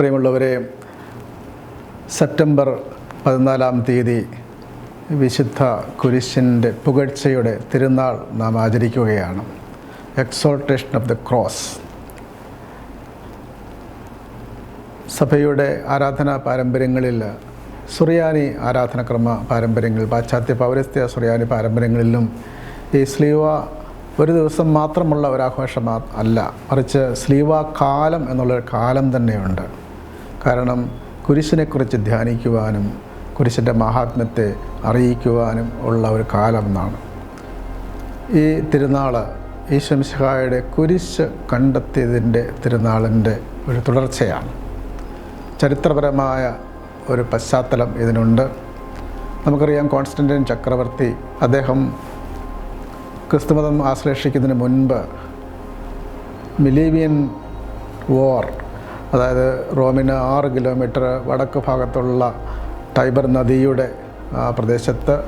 പ്രിയമുള്ളവരെ സെപ്റ്റംബർ പതിനാലാം തീയതി വിശുദ്ധ കുരിശിന്റെ പുകഴ്ചയുടെ തിരുനാൾ നാം ആചരിക്കുകയാണ്. എക്സോൾട്ടേഷൻ ഓഫ് ദ ക്രോസ് സഭയുടെ ആരാധനാ പാരമ്പര്യങ്ങളിൽ സുറിയാനി ആരാധനക്രമ പാരമ്പര്യങ്ങൾ പാശ്ചാത്യ പൗരസ്ത്യ സുറിയാനി പാരമ്പര്യങ്ങളിലും ഈ സ്ലീവ ഒരു ദിവസം മാത്രമുള്ള ഒരാഘോഷം അല്ല മറിച്ച് സ്ലീവ കാലം എന്നുള്ളൊരു കാലം തന്നെയുണ്ട്. കാരണം കുരിശിനെക്കുറിച്ച് ധ്യാനിക്കുവാനും കുരിശിന്റെ മഹാത്മ്യത്തെ അറിയിക്കുവാനും ഉള്ള ഒരു കാലം എന്നാണ്. ഈ തിരുനാൾ ഈ കുരിശ് കണ്ടെത്തിയതിന്റെ തിരുനാളിന്റെ ഒരു തുടർച്ചയാണ്. ചരിത്രപരമായ ഒരു പശ്ചാത്തലം ഇതിനുണ്ട്. നമുക്കറിയാം കോൺസ്റ്റന്റൈൻ ചക്രവർത്തി അദ്ദേഹം ക്രിസ്തുമതം ആശ്ലേഷിക്കുന്നതിന് മുൻപ് മിലീവിയൻ വോർ അതായത് റോമിന് ആറ് കിലോമീറ്റർ വടക്ക് ഭാഗത്തുള്ള ടൈബർ നദിയുടെ പ്രദേശത്ത്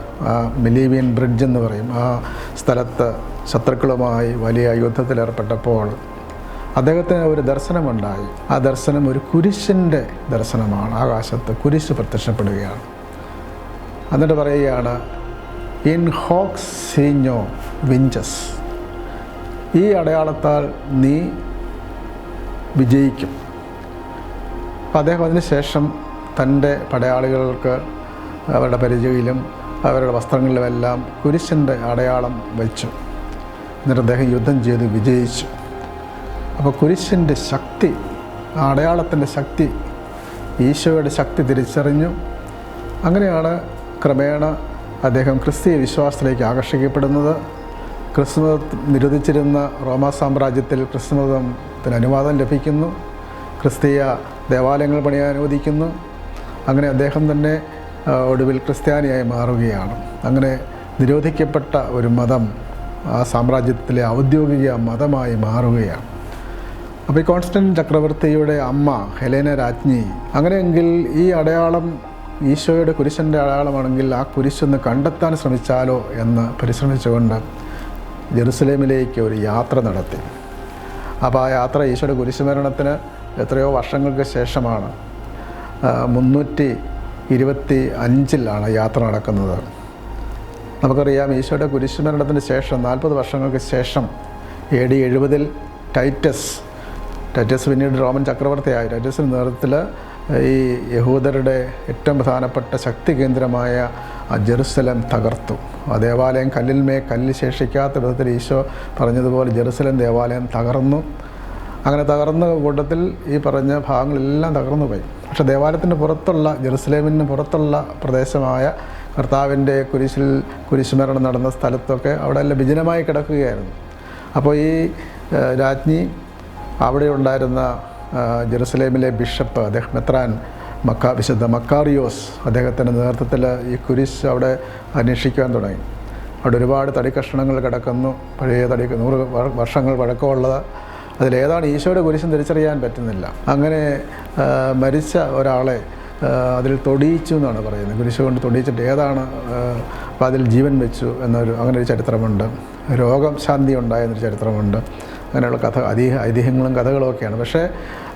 മിലീവിയൻ ബ്രിഡ്ജ് എന്ന് പറയും. ആ സ്ഥലത്ത് ശത്രുക്കളുമായി വലിയ യുദ്ധത്തിലേർപ്പെട്ടപ്പോൾ അദ്ദേഹത്തിന് ഒരു ദർശനമുണ്ടായി. ആ ദർശനം ഒരു കുരിശിന്റെ ദർശനമാണ്. ആകാശത്ത് കുരിശ് പ്രത്യക്ഷപ്പെടുകയാണ്. എന്നിട്ട് പറയുകയാണ് ഇൻ ഹോക്സ് സീഞ്ഞോ വിഞ്ചസ്. ഈ അടയാളത്താൽ നീ വിജയിക്കും. അപ്പം അദ്ദേഹം അതിന് ശേഷം തന്റെ പടയാളികൾക്ക് അവരുടെ പരിചയയിലും അവരുടെ വസ്ത്രങ്ങളിലുമെല്ലാം കുരിശിന്റെ അടയാളം വെച്ചു. എന്നിട്ട് അദ്ദേഹം യുദ്ധം ചെയ്ത് വിജയിച്ചു. അപ്പോൾ കുരിശിന്റെ ശക്തി ആ അടയാളത്തിന്റെ ശക്തി ഈശോയുടെ ശക്തി തിരിച്ചറിഞ്ഞു. അങ്ങനെയാണ് ക്രമേണ അദ്ദേഹം ക്രിസ്തീയ വിശ്വാസത്തിലേക്ക് ആകർഷിക്കപ്പെടുന്നത്. ക്രിസ്തുമതം നിരോധിച്ചിരുന്ന റോമാ സാമ്രാജ്യത്തിൽ ക്രിസ്തുമതത്തിന് അനുവാദം ലഭിക്കുന്നു. ക്രിസ്തീയ ദേവാലയങ്ങൾ പണിയാൻ അനുവദിക്കുന്നു അങ്ങനെ അദ്ദേഹം തന്നെ ഒടുവിൽ ക്രിസ്ത്യാനിയായി മാറുകയാണ്. അങ്ങനെ നിരോധിക്കപ്പെട്ട ഒരു മതം ആ സാമ്രാജ്യത്തിലെ ഔദ്യോഗിക മതമായി മാറുകയാണ്. അപ്പോൾ ഈ കോൺസ്റ്റന്റ് ചക്രവർത്തിയുടെ അമ്മ ഹെലേന രാജ്ഞി അങ്ങനെയെങ്കിൽ ഈ അടയാളം ഈശോയുടെ കുരിശന്റെ അടയാളമാണെങ്കിൽ ആ കുരിശൊന്ന് കണ്ടെത്താൻ ശ്രമിച്ചാലോ എന്ന് പരിശ്രമിച്ചുകൊണ്ട് ജെറുസലേമിലേക്ക് ഒരു യാത്ര നടത്തി. അപ്പോൾ ആ യാത്ര ഈശോയുടെ കുരിശുമരണത്തിന് എത്രയോ വർഷങ്ങൾക്ക് ശേഷമാണ് മുന്നൂറ്റി ഇരുപത്തി അഞ്ചിലാണ് യാത്ര നടക്കുന്നത്. നമുക്കറിയാം ഈശോയുടെ കുരിശുമരണത്തിന് ശേഷം നാൽപ്പത് വർഷങ്ങൾക്ക് ശേഷം എ ഡി എഴുപതിൽ ടൈറ്റസ് ടൈറ്റസ് പിന്നീട് റോമൻ ചക്രവർത്തിയായി. ടൈറ്റസിന്റെ നേതൃത്വത്തിൽ ഈ യഹൂദരുടെ ഏറ്റവും പ്രധാനപ്പെട്ട ശക്തി കേന്ദ്രമായ ജെറുസലം തകർത്തു. ആ ദേവാലയം കല്ലിൽമേ കല്ല് ശേഷിക്കാത്ത വിധത്തിൽ ഈശോ പറഞ്ഞതുപോലെ ജെറുസലം ദേവാലയം തകർന്നു. അങ്ങനെ തകർന്ന കൂട്ടത്തിൽ ഈ പറഞ്ഞ ഭാഗങ്ങളെല്ലാം തകർന്നു പോയി. പക്ഷേ ദേവാലയത്തിന്റെ പുറത്തുള്ള ജെറുസലേമിന് പുറത്തുള്ള പ്രദേശമായ കർത്താവിന്റെ കുരിശിൽ കുരിശുമരണം നടന്ന സ്ഥലത്തൊക്കെ അവിടെ എല്ലാം വിജനമായി കിടക്കുകയായിരുന്നു. അപ്പോൾ ഈ രാജ്ഞി അവിടെ ഉണ്ടായിരുന്ന ജെറുസലേമിലെ ബിഷപ്പ് അദ്ദേഹം മെത്രാൻ മക്ക വിശുദ്ധ മക്കാറിയോസ് അദ്ദേഹത്തിന്റെ നേതൃത്വത്തിൽ ഈ കുരിശ് അവിടെ അന്വേഷിക്കുവാൻ തുടങ്ങി. അവിടെ ഒരുപാട് തടി കഷ്ണങ്ങൾ കിടക്കുന്നു. പഴയ തടി നൂറ് വർഷങ്ങൾ പഴക്കമുള്ളത് അതിലേതാണ് ഈശോയുടെ കുരിശും തിരിച്ചറിയാൻ പറ്റുന്നില്ല. അങ്ങനെ മരിച്ച ഒരാളെ അതിൽ തൊടിയിച്ചു എന്നാണ് പറയുന്നത്. കുരിശ് കൊണ്ട് തൊടിയിച്ചിട്ട് ഏതാണ് അപ്പോൾ അതിൽ ജീവൻ വെച്ചു എന്നൊരു അങ്ങനെ ഒരു ചരിത്രമുണ്ട്. രോഗം ശാന്തി ഉണ്ടായെന്നൊരു ചരിത്രമുണ്ട്. അങ്ങനെയുള്ള കഥ ഐതിഹ്യ ഐതിഹ്യങ്ങളും കഥകളും ഒക്കെയാണ്. പക്ഷേ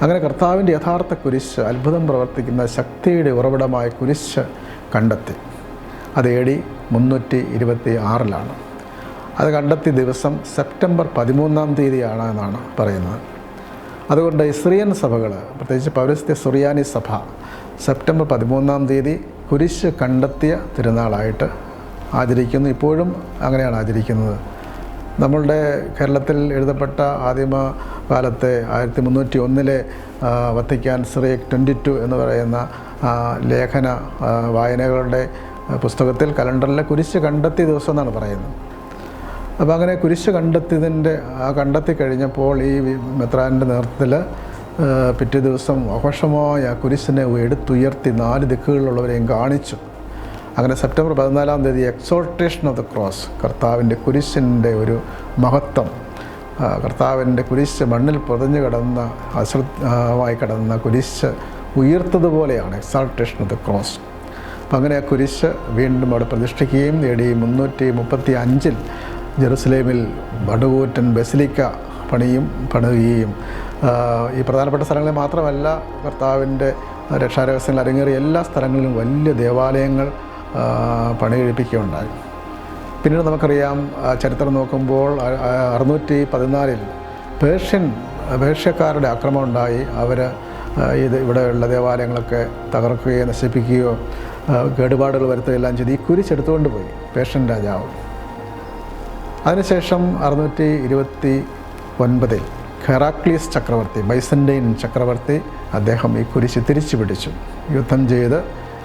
അങ്ങനെ കർത്താവിന്റെ യഥാർത്ഥ കുരിശ് അത്ഭുതം പ്രവർത്തിക്കുന്ന ശക്തിയുടെ ഉറവിടമായ കുരിശ് കണ്ടെത്തി. അത് എ ഡി മുന്നൂറ്റി ഇരുപത്തി ആറിലാണ്. അത് കണ്ടെത്തിയ ദിവസം സെപ്റ്റംബർ പതിമൂന്നാം തീയതിയാണ് എന്നാണ് പറയുന്നത്. അതുകൊണ്ട് ഇസ്രിയൻ സഭകൾ പ്രത്യേകിച്ച് പൗരസ്ത്യ സുറിയാനി സഭ സെപ്റ്റംബർ പതിമൂന്നാം തീയതി കുരിശ് കണ്ടെത്തിയ തിരുനാളായിട്ട് ആചരിക്കുന്നു. ഇപ്പോഴും അങ്ങനെയാണ് ആചരിക്കുന്നത്. നമ്മളുടെ കേരളത്തിൽ എഴുതപ്പെട്ട ആദിമ കാലത്തെ ആയിരത്തി മുന്നൂറ്റി ഒന്നിലെ വത്തിക്കാൻ സിറിയ ട്വന്റി ടു എന്ന് പറയുന്ന ലേഖന വായനകളുടെ പുസ്തകത്തിൽ കലണ്ടറിലെ കുരിശ് കണ്ടെത്തിയ ദിവസം എന്നാണ് പറയുന്നത്. അപ്പോൾ അങ്ങനെ കുരിശ് കണ്ടെത്തിയതിന്റെ കണ്ടെത്തി കഴിഞ്ഞപ്പോൾ ഈ മെത്രാന്റെ നേതൃത്വത്തിൽ പിറ്റേ ദിവസം ആഘോഷമായ കുരിശിനെ എടുത്തുയർത്തി നാല് ദിക്കുകളിലുള്ളവരെയും കാണിച്ചു. അങ്ങനെ സെപ്റ്റംബർ പതിനാലാം തീയതി എക്സോൾട്ടേഷൻ ഓഫ് ദ ക്രോസ് കർത്താവിന്റെ കുരിശിന്റെ ഒരു മഹത്വം. കർത്താവിന്റെ കുരിശ് മണ്ണിൽ പൊതഞ്ഞു കിടന്ന അശ്രദ്ധമായി കിടന്ന കുരിശ് ഉയർത്തതുപോലെയാണ് എക്സാൾട്ടേഷൻ ഓഫ് ദ ക്രോസ്. അപ്പം അങ്ങനെ ആ കുരിശ് വീണ്ടും അവിടെ പ്രതിഷ്ഠിക്കുകയും നേടി മുന്നൂറ്റി മുപ്പത്തി അഞ്ചിൽ ജെറുസലേമിൽ ബടുകൂറ്റൻ ബസിലിക്ക പണിയും പണിയുകയും ഈ പ്രധാനപ്പെട്ട സ്ഥലങ്ങളിൽ മാത്രമല്ല കർത്താവിന്റെ രക്ഷാരഹസ്യങ്ങൾ അരങ്ങേറിയ എല്ലാ സ്ഥലങ്ങളിലും വലിയ ദേവാലയങ്ങൾ പണികഴിപ്പിക്കുകയുണ്ടായി. പണി കഴിപ്പിക്കുകയുണ്ടായി പിന്നീട് നമുക്കറിയാം ചരിത്രം നോക്കുമ്പോൾ അറുന്നൂറ്റി പതിനാലിൽ പേർഷ്യൻ പേർഷ്യക്കാരുടെ ആക്രമണം ഉണ്ടായി. അവർ ഇത് ഇവിടെയുള്ള ദേവാലയങ്ങളൊക്കെ തകർക്കുകയോ നശിപ്പിക്കുകയോ കേടുപാടുകൾ വരുത്തുകയെല്ലാം ചെയ്ത് ഈ കുരിശെടുത്തുകൊണ്ട് പോയി പേർഷ്യൻ രാജാവ്. അതിനുശേഷം അറുന്നൂറ്റി ഇരുപത്തി ഒൻപതിൽ ഹെറാക്ലീസ് ചക്രവർത്തി ബൈസന്റൈൻ ചക്രവർത്തി അദ്ദേഹം ഈ കുരിശ് തിരിച്ചു പിടിച്ചു യുദ്ധം ചെയ്ത്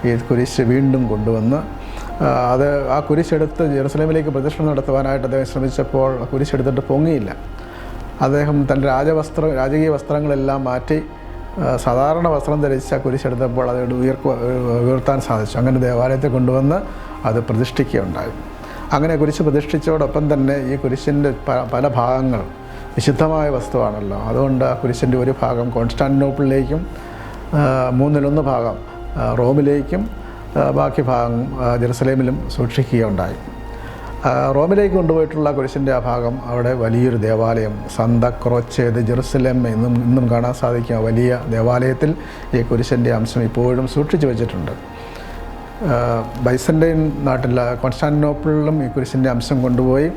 ഈ കുരിശ് വീണ്ടും കൊണ്ടുവന്ന് അത് ആ കുരിശെടുത്ത് ജെറുസലേമിലേക്ക് പ്രദക്ഷിണം നടത്തുവാനായിട്ട് അദ്ദേഹം ശ്രമിച്ചപ്പോൾ കുരിശെടുത്തിട്ട് പൊങ്ങിയില്ല. അദ്ദേഹം തന്റെ രാജവസ്ത്ര രാജകീയ വസ്ത്രങ്ങളെല്ലാം മാറ്റി സാധാരണ വസ്ത്രം ധരിച്ച കുരിശെടുത്തപ്പോൾ അത് ഉയർക്കു ഉയർത്താൻ സാധിച്ചു. അങ്ങനെ ദേവാലയത്തെ കൊണ്ടുവന്ന് അത് പ്രതിഷ്ഠിക്കുകയുണ്ടായി. അങ്ങനെ കുരിശ് പ്രതിഷ്ഠിച്ചതോടൊപ്പം തന്നെ ഈ കുരിശിന്റെ പല ഭാഗങ്ങൾ വിശുദ്ധമായ വസ്തുവാണല്ലോ. അതുകൊണ്ട് ആ കുരിശിന്റെ ഒരു ഭാഗം കോൺസ്റ്റാന്റിനോപ്പിളിലേക്കും മൂന്നിലൊന്ന് ഭാഗം റോമിലേക്കും ബാക്കി ഭാഗം ജെറുസലേമിലും സൂക്ഷിക്കുകയുണ്ടായി. റോമിലേക്ക് കൊണ്ടുപോയിട്ടുള്ള കുരിശിന്റെ ആ ഭാഗം അവിടെ വലിയൊരു ദേവാലയം സന്ത ക്രോച്ചേത് ജെറുസലേം എന്നും ഇന്നും കാണാൻ സാധിക്കും. വലിയ ദേവാലയത്തിൽ ഈ കുരിശിന്റെ അംശം ഇപ്പോഴും സൂക്ഷിച്ചു വെച്ചിട്ടുണ്ട്. നാട്ടിലെ നാട്ടിൽ കോൺസ്റ്റാന്റിനോപ്പിളിലും ഈ കുരിശിന്റെ അംശം കൊണ്ടുപോയി.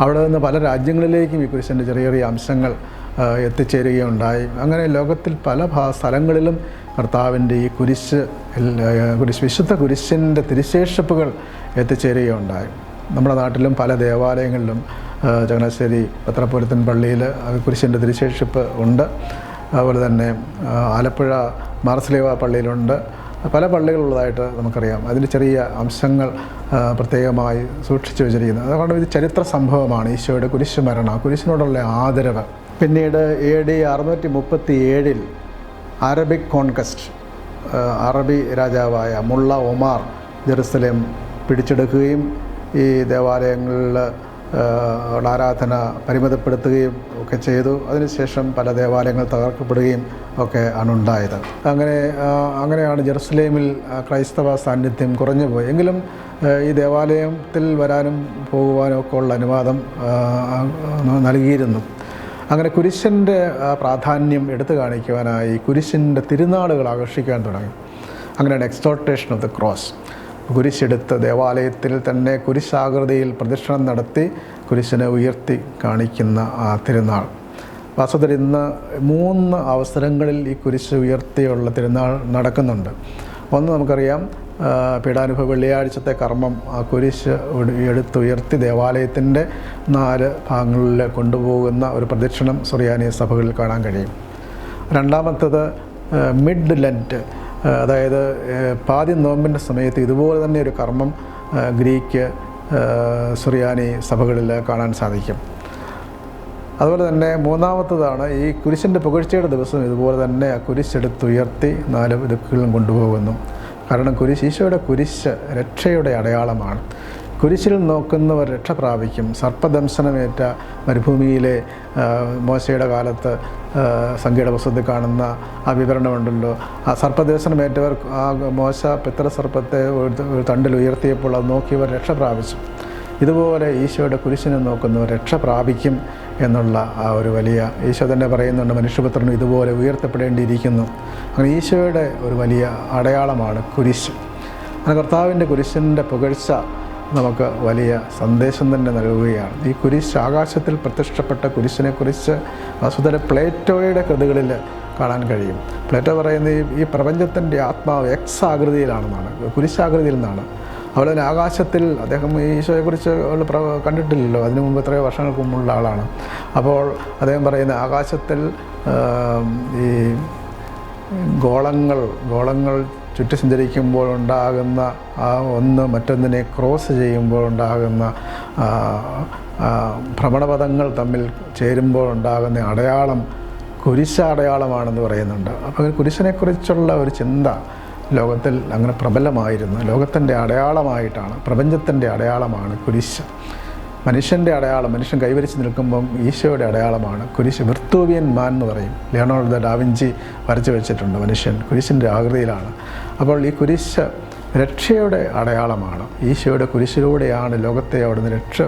അവിടെ നിന്ന് പല രാജ്യങ്ങളിലേക്കും ഈ കുരിശിന്റെ ചെറിയ ചെറിയ അംശങ്ങൾ എത്തിച്ചേരുകയുണ്ടായി. അങ്ങനെ ലോകത്തിൽ പല സ്ഥലങ്ങളിലും കർത്താവിന്റെ ഈ കുരിശ് കുരിശ് വിശുദ്ധ കുരിശിന്റെ തിരിശേഷിപ്പുകൾ എത്തിച്ചേരുകയുണ്ടായി. നമ്മുടെ നാട്ടിലും പല ദേവാലയങ്ങളിലും ചങ്ങനാശ്ശേരി പത്രപ്പുരത്തൻ പള്ളിയിൽ കുരിശിന്റെ തിരിശേഷിപ്പ് ഉണ്ട്. അതുപോലെ തന്നെ ആലപ്പുഴ മാർസലേവ പള്ളിയിലുണ്ട്. പല പള്ളികളുള്ളതായിട്ട് നമുക്കറിയാം. അതിന്റെ ചെറിയ അംശങ്ങൾ പ്രത്യേകമായി സൂക്ഷിച്ചു വെച്ചിരിക്കുന്നത്. അതുകൊണ്ട് ഇത് ചരിത്ര സംഭവമാണ്. ഈശോയുടെ കുരിശ് മരണം കുരിശിനോടുള്ള ആദരവ്. പിന്നീട് എ ഡി അറുന്നൂറ്റി മുപ്പത്തി ഏഴിൽ അറബിക് കോൺകസ്റ്റ് അറബി രാജാവായ മുള്ള ഒമാർ ജെറുസലേം പിടിച്ചെടുക്കുകയും ഈ ദേവാലയങ്ങളിൽ ആരാധന പരിമിതപ്പെടുത്തുകയും ഒക്കെ ചെയ്തു. അതിനുശേഷം പല ദേവാലയങ്ങൾ തകർക്കപ്പെടുകയും ഒക്കെ ആണ് ഉണ്ടായത്. അങ്ങനെ അങ്ങനെയാണ് ജെറുസലേമിൽ ക്രൈസ്തവ സാന്നിധ്യം കുറഞ്ഞു പോയി. എങ്കിലും ഈ ദേവാലയത്തിൽ വരാനും പോകുവാനും ഒക്കെ ഉള്ള അനുവാദം നൽകിയിരുന്നു. അങ്ങനെ കുരിശിന്റെ പ്രാധാന്യം എടുത്തു കാണിക്കുവാനായി കുരിശിന്റെ തിരുനാളുകൾ ആകർഷിക്കാൻ തുടങ്ങി. അങ്ങനെയാണ് എക്സ്പോർട്ടേഷൻ ഓഫ് ദ ക്രോസ് കുരിശെടുത്ത് ദേവാലയത്തിൽ തന്നെ കുരിശാകൃതിയിൽ പ്രദക്ഷിണം നടത്തി കുരിശിനെ ഉയർത്തി കാണിക്കുന്ന ആ തിരുനാൾ. വാസ്തവത്തിൽ ഇന്ന് മൂന്ന് അവസരങ്ങളിൽ ഈ കുരിശ് ഉയർത്തിയുള്ള തിരുനാൾ നടക്കുന്നുണ്ട്. ഒന്ന് നമുക്കറിയാം പീഠാനുഭവ വെള്ളിയാഴ്ചത്തെ കർമ്മം ആ കുരിശ് എടുത്തുയർത്തി ദേവാലയത്തിന്റെ നാല് ഭാഗങ്ങളിൽ കൊണ്ടുപോകുന്ന ഒരു പ്രദക്ഷിണം സുറിയാനി സഭകളിൽ കാണാൻ കഴിയും. രണ്ടാമത്തത് മിഡ് ലെന്റ് അതായത് പാതി നോമ്പിന്റെ സമയത്ത് ഇതുപോലെ തന്നെ ഒരു കർമ്മം ഗ്രീക്ക് സുറിയാനി സഭകളിൽ കാണാൻ സാധിക്കും. അതുപോലെ തന്നെ മൂന്നാമത്തതാണ് ഈ കുരിശിന്റെ പുകഴ്ചയുടെ ദിവസം ഇതുപോലെ തന്നെ ആ കുരിശെടുത്തുയർത്തി നാല് ദിക്കുകളിലും കൊണ്ടുപോകുന്നു. കാരണം കുരിശ് ഈശോയുടെ കുരിശ് രക്ഷയുടെ അടയാളമാണ്. കുരിശിൽ നോക്കുന്നവർ രക്ഷ പ്രാപിക്കും. സർപ്പദംശനമേറ്റ മരുഭൂമിയിലെ മോശയുടെ കാലത്ത് സംഖ്യയുടെ പുസ്തകത്തിൽ കാണുന്ന ആ വിവരണമുണ്ടല്ലോ. ആ സർപ്പദംശനമേറ്റവർ ആ മോശ ഒരു തണ്ടിൽ ഉയർത്തിയപ്പോൾ അത് നോക്കിയവർ രക്ഷ പ്രാപിച്ചു. ഇതുപോലെ ഈശോയുടെ കുരിശിനെ നോക്കുന്നവർ രക്ഷ പ്രാപിക്കും എന്നുള്ള ആ ഒരു വലിയ ഈശോ തന്നെ പറയുന്നുണ്ട് മനുഷ്യപുത്രനും ഇതുപോലെ ഉയർത്തപ്പെടേണ്ടിയിരിക്കുന്നു. അങ്ങനെ ഈശോയുടെ ഒരു വലിയ അടയാളമാണ് കുരിശ്. അങ്ങനെ കർത്താവിന്റെ കുരിശിന്റെ പുകഴ്ച നമുക്ക് വലിയ സന്ദേശം തന്നെ നൽകുകയാണ്. ഈ കുരിശ് ആകാശത്തിൽ പ്രത്യക്ഷപ്പെട്ട കുരിശിനെക്കുറിച്ച് വസുധര പ്ലേറ്റോയുടെ കൃതികളിൽ കാണാൻ കഴിയും. പ്ലേറ്റോ പറയുന്ന ഈ പ്രപഞ്ചത്തിന്റെ ആത്മാവ് എക്സ് ആകൃതിയിലാണെന്നാണ് കുരിശാകൃതിയിൽ നിന്നാണ്. അതുപോലെ തന്നെ ആകാശത്തിൽ അദ്ദേഹം ഈശോയെക്കുറിച്ച് കണ്ടിട്ടില്ലല്ലോ. അതിനു മുമ്പ് എത്രയോ വർഷങ്ങൾക്ക് മുമ്പുള്ള ആളാണ്. അപ്പോൾ അദ്ദേഹം പറയുന്ന ആകാശത്തിൽ ഈ ഗോളങ്ങൾ ഗോളങ്ങൾ ചുറ്റി സഞ്ചരിക്കുമ്പോൾ ഉണ്ടാകുന്ന ആ ഒന്ന് മറ്റൊന്നിനെ ക്രോസ് ചെയ്യുമ്പോൾ ഉണ്ടാകുന്ന ഭ്രമണപഥങ്ങൾ തമ്മിൽ ചേരുമ്പോൾ ഉണ്ടാകുന്ന അടയാളം കുരിശ അടയാളമാണെന്ന് പറയുന്നുണ്ട് അപ്പോൾ കുരിശിനെക്കുറിച്ചുള്ള ഒരു ചിന്ത ലോകത്തിൽ അങ്ങനെ പ്രബലമായിരുന്നു. ലോകത്തിന്റെ അടയാളമായിട്ടാണ് പ്രപഞ്ചത്തിന്റെ അടയാളമാണ് കുരിശ്. മനുഷ്യന്റെ അടയാളം മനുഷ്യൻ കൈവരിച്ച് നിൽക്കുമ്പം ഈശോയുടെ അടയാളമാണ്. കുരിശ് വിർത്തൂവിയൻ മാൻ എന്ന് പറയും. ലിയണോൾഡ് ഡാവിഞ്ചി വരച്ചു വെച്ചിട്ടുണ്ട് മനുഷ്യൻ. കുരിശിന്റെ ആകൃതിയിലാണ്. അപ്പോൾ ഈ കുരിശ് രക്ഷയുടെ അടയാളമാണ്. ഈശോയുടെ കുരിശിലൂടെയാണ് ലോകത്തെ അവിടുന്ന് രക്ഷ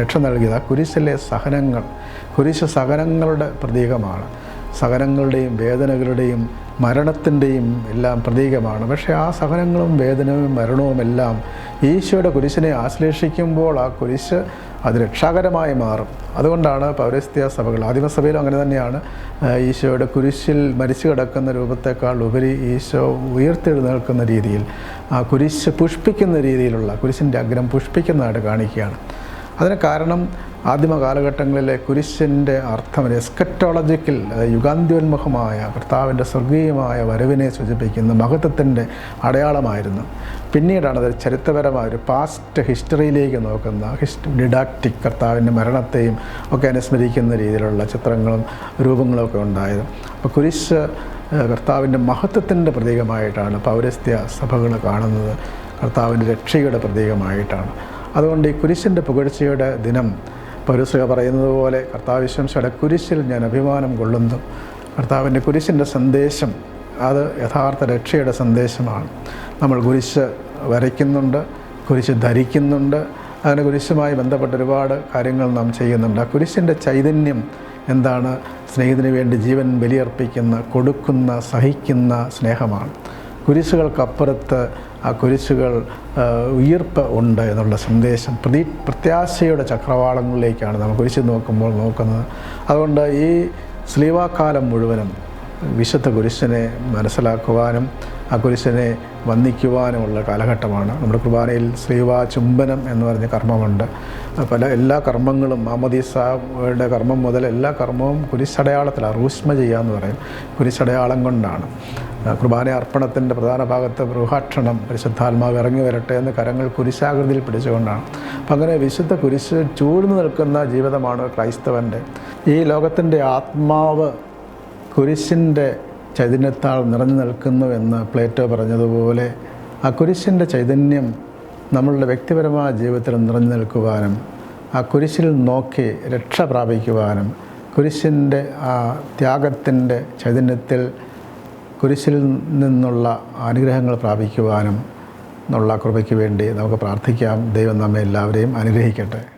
രക്ഷ നൽകിയത്. ആ കുരിശിലെ സഹനങ്ങൾ കുരിശ് സഹനങ്ങളുടെ പ്രതീകമാണ്. സഹനങ്ങളുടെയും വേദനകളുടെയും മരണത്തിന്റെയും എല്ലാം പ്രതീകമാണ്. പക്ഷേ ആ സഹനങ്ങളും വേദനയും മരണവും എല്ലാം ഈശോയുടെ കുരിശിനെ ആശ്ലേഷിക്കുമ്പോൾ ആ കുരിശ് അത് രക്ഷാകരമായി മാറും. അതുകൊണ്ടാണ് പൗരസ്ത്യ സഭകൾ ആദിമസഭയിലും അങ്ങനെ തന്നെയാണ് ഈശോയുടെ കുരിശിൽ മരിച്ചു കിടക്കുന്ന രൂപത്തെക്കാൾ ഉപരി ഈശോ ഉയർത്തെഴുന്നേൽക്കുന്ന രീതിയിൽ ആ കുരിശ് പുഷ്പിക്കുന്ന രീതിയിലുള്ള കുരിശിന്റെ അഗ്രം പുഷ്പിക്കുന്നതായിട്ട് കാണിക്കുകയാണ്. അതിന് കാരണം ആദിമ കാലഘട്ടങ്ങളിലെ കുരിശിന്റെ അർത്ഥം എസ്കറ്റോളജിക്കൽ യുഗാന്ത്യോന്മുഖമായ കർത്താവിന്റെ സ്വർഗീയമായ വരവിനെ സൂചിപ്പിക്കുന്ന മഹത്വത്തിന്റെ അടയാളമായിരുന്നു. പിന്നീടാണ് അത് ചരിത്രപരമായ ഒരു പാസ്റ്റ് ഹിസ്റ്ററിയിലേക്ക് നോക്കുന്ന ഹിസ്റ്റ് ഡിഡാക്റ്റിക് കർത്താവിന്റെ മരണത്തെയും ഒക്കെ അനുസ്മരിക്കുന്ന രീതിയിലുള്ള ചിത്രങ്ങളും രൂപങ്ങളും ഒക്കെ ഉണ്ടായത്. അപ്പോൾ കുരിശ് കർത്താവിന്റെ മഹത്വത്തിന്റെ പ്രതീകമായിട്ടാണ് പൗരസ്ത്യ സഭകൾ കാണുന്നത്. കർത്താവിന്റെ രക്ഷയുടെ പ്രതീകമായിട്ടാണ്. അതുകൊണ്ട് ഈ കുരിശിന്റെ പുകഴ്ചയുടെ ദിനം പൗരസ്ലിക പറയുന്നത് പോലെ കർത്താവ് വിശ്വംസയുടെ കുരിശിൽ ഞാൻ അഭിമാനം കൊള്ളുന്നു. കർത്താവിന്റെ കുരിശിന്റെ സന്ദേശം അത് യഥാർത്ഥ രക്ഷയുടെ സന്ദേശമാണ്. നമ്മൾ കുരിശ് വരയ്ക്കുന്നുണ്ട് കുരിശ് ധരിക്കുന്നുണ്ട്. അങ്ങനെ കുരിശുമായി ബന്ധപ്പെട്ട ഒരുപാട് കാര്യങ്ങൾ നാം ചെയ്യുന്നുണ്ട്. ആ കുരിശിന്റെ ചൈതന്യം എന്താണ്? സ്നേഹത്തിന് വേണ്ടി ജീവൻ ബലിയർപ്പിക്കുന്ന കൊടുക്കുന്ന സഹിക്കുന്ന സ്നേഹമാണ്. കുരിശുകൾക്കപ്പുറത്ത് ആ കുരിശുകൾ ഉയർപ്പ് ഉണ്ട് എന്നുള്ള സന്ദേശം പ്രതി പ്രത്യാശയുടെ ചക്രവാളങ്ങളിലേക്കാണ് നമ്മൾ കുരിശ് നോക്കുമ്പോൾ നോക്കുന്നത്. അതുകൊണ്ട് ഈ സ്ലീവാക്കാലം മുഴുവനും വിശുദ്ധ കുരിശിനെ മനസ്സിലാക്കുവാനും ആ കുരിശിനെ വന്ദിക്കുവാനുമുള്ള കാലഘട്ടമാണ്. നമ്മുടെ കുർബാനയിൽ ശ്രീവാ ചുംബനം എന്ന് പറഞ്ഞ കർമ്മമുണ്ട്. പല എല്ലാ കർമ്മങ്ങളും മാമദീസയുടെ കർമ്മം മുതൽ എല്ലാ കർമ്മവും കുരിശടയാളത്തിലാണ് റൂഷ്മ ചെയ്യുക എന്ന് പറയും. കുരിശടയാളം കൊണ്ടാണ്. കുർബാന അർപ്പണത്തിന്റെ പ്രധാന ഭാഗത്ത് ബൃഹാക്ഷണം പരിശുദ്ധാത്മാവ് ഇറങ്ങി വരട്ടെ എന്ന് കരങ്ങൾ കുരിശാകൃതിയിൽ പിടിച്ചുകൊണ്ടാണ്. അപ്പം അങ്ങനെ വിശുദ്ധ കുരിശ് ചൂഴ്ന്നു നിൽക്കുന്ന ജീവിതമാണ് ക്രൈസ്തവന്റെ ഈ ലോകത്തിന്റെ ആത്മാവ് കുരിശിന്റെ ചൈതന്യത്താൽ നിറഞ്ഞു നിൽക്കുന്നു എന്ന് പ്ലേറ്റോ പറഞ്ഞതുപോലെ ആ കുരിശിന്റെ ചൈതന്യം നമ്മളുടെ വ്യക്തിപരമായ ജീവിതത്തിൽ നിറഞ്ഞു നിൽക്കുവാനും ആ കുരിശിൽ നോക്കി രക്ഷ പ്രാപിക്കുവാനും കുരിശിന്റെ ആ ത്യാഗത്തിന്റെ ചൈതന്യത്തിൽ കുരിശിൽ നിന്നുള്ള അനുഗ്രഹങ്ങൾ പ്രാപിക്കുവാനും എന്നുള്ള കൃപയ്ക്ക് വേണ്ടി നമുക്ക് പ്രാർത്ഥിക്കാം. ദൈവം നമ്മെ എല്ലാവരെയും അനുഗ്രഹിക്കട്ടെ.